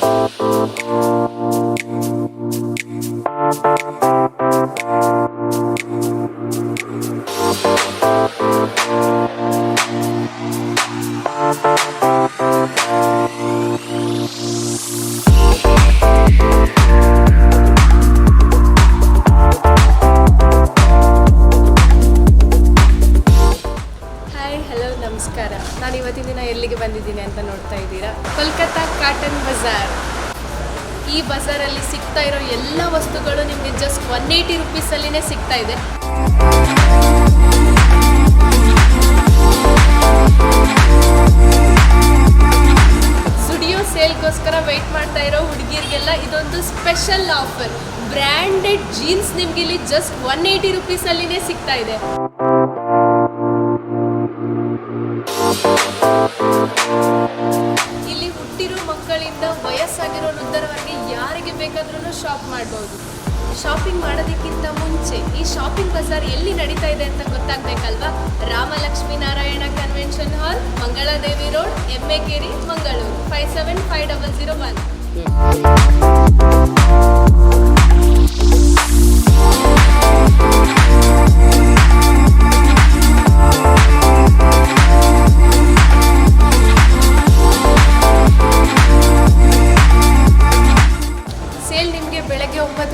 Thank you. ನಾನು ಎಲ್ಲಿಗೆ ಬಂದಿದ್ದೀನಿ ಅಂತ ನೋಡ್ತಾ ಇದ್ದೀರಾ? ಕೋಲ್ಕತ್ತಾ ಕಾಟನ್ ಬಜಾರ್. ಈ ಬಜಾರಲ್ಲಿ ಸಿಗ್ತಾ ಇರೋ ಎಲ್ಲ ವಸ್ತುಗಳು ನಿಮಗೆ ಜಸ್ಟ್ ಒನ್ ಏಯ್ಟಿ ರುಪೀಸಲ್ಲಿನೇ ಸಿಗ್ತಾ ಇದೆ. ಸ್ಟುಡಿಯೋ ಸೇಲ್ಗೋಸ್ಕರ ವೆಯ್ಟ್ ಮಾಡ್ತಾ ಇರೋ ಹುಡುಗಿರಿಗೆಲ್ಲ ಇದೊಂದು ಸ್ಪೆಷಲ್ ಆಫರ್ ಬ್ರ್ಯಾಂಡೆಡ್ ಜೀನ್ಸ್ ನಿಮ್ಗೆ ಇಲ್ಲಿ ಜಸ್ಟ್ ಒನ್ ಏಯ್ಟಿ ರುಪೀಸಲ್ಲಿನೇ ಸಿಗ್ತಾ ಇದೆ. ವಯಸ್ಸಾಗಿರೋ ವೃದ್ಧರವರೆಗೆ ಯಾರಿಗೆ ಬೇಕಾದ್ರೂ ಶಾಪ್ ಮಾಡ್ಬೋದು. ಶಾಪಿಂಗ್ ಮಾಡೋದಕ್ಕಿಂತ ಮುಂಚೆ ಈ ಶಾಪಿಂಗ್ ಬಜಾರ್ ಎಲ್ಲಿ ನಡೀತಾ ಇದೆ ಅಂತ ಗೊತ್ತಾಗ್ಬೇಕಲ್ವಾ? Ramalakshmi Narayana convention hall Mangaladevi road Emmegeri, Mangaluru. Five seven five double zero one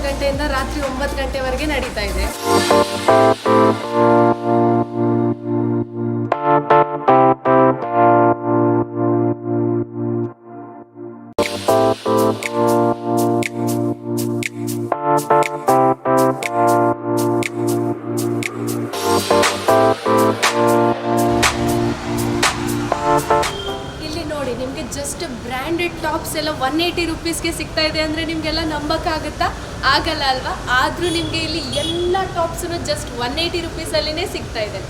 ಗಂಟೆಯಿಂದ ರಾತ್ರಿ ಒಂಬತ್ತು ಗಂಟೆವರೆಗೆ ನಡೀತಾ ಇದೆ. ಜಸ್ಟ್ ಬ್ರ್ಯಾಂಡೆಡ್ ಟಾಪ್ಸ್ ಎಲ್ಲ ಒನ್ ಏಯ್ಟಿ ರುಪೀಸ್ಗೆ ಸಿಗ್ತಾ ಇದೆ ಅಂದರೆ ನಿಮಗೆಲ್ಲ ನಂಬಕ್ಕಾಗುತ್ತಾ? ಆಗಲ್ಲ ಅಲ್ವಾ? ಆದರೂ ನಿಮಗೆ ಇಲ್ಲಿ ಎಲ್ಲ ಟಾಪ್ಸ್ ಜಸ್ಟ್ ಒನ್ ಏಯ್ಟಿ ರುಪೀಸಲ್ಲಿನೇ ಸಿಗ್ತಾ ಇದೆ.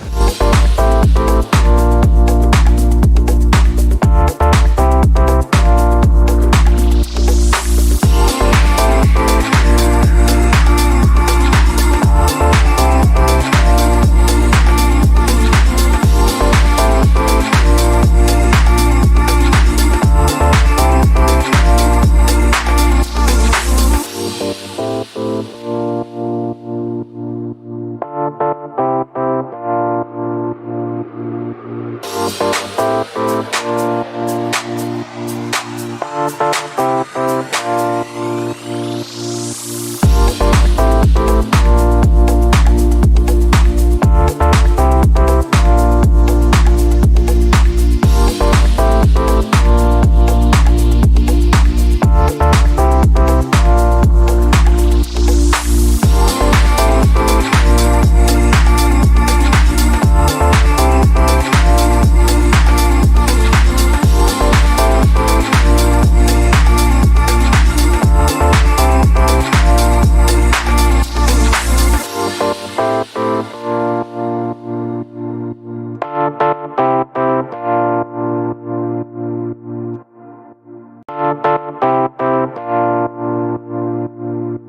Thank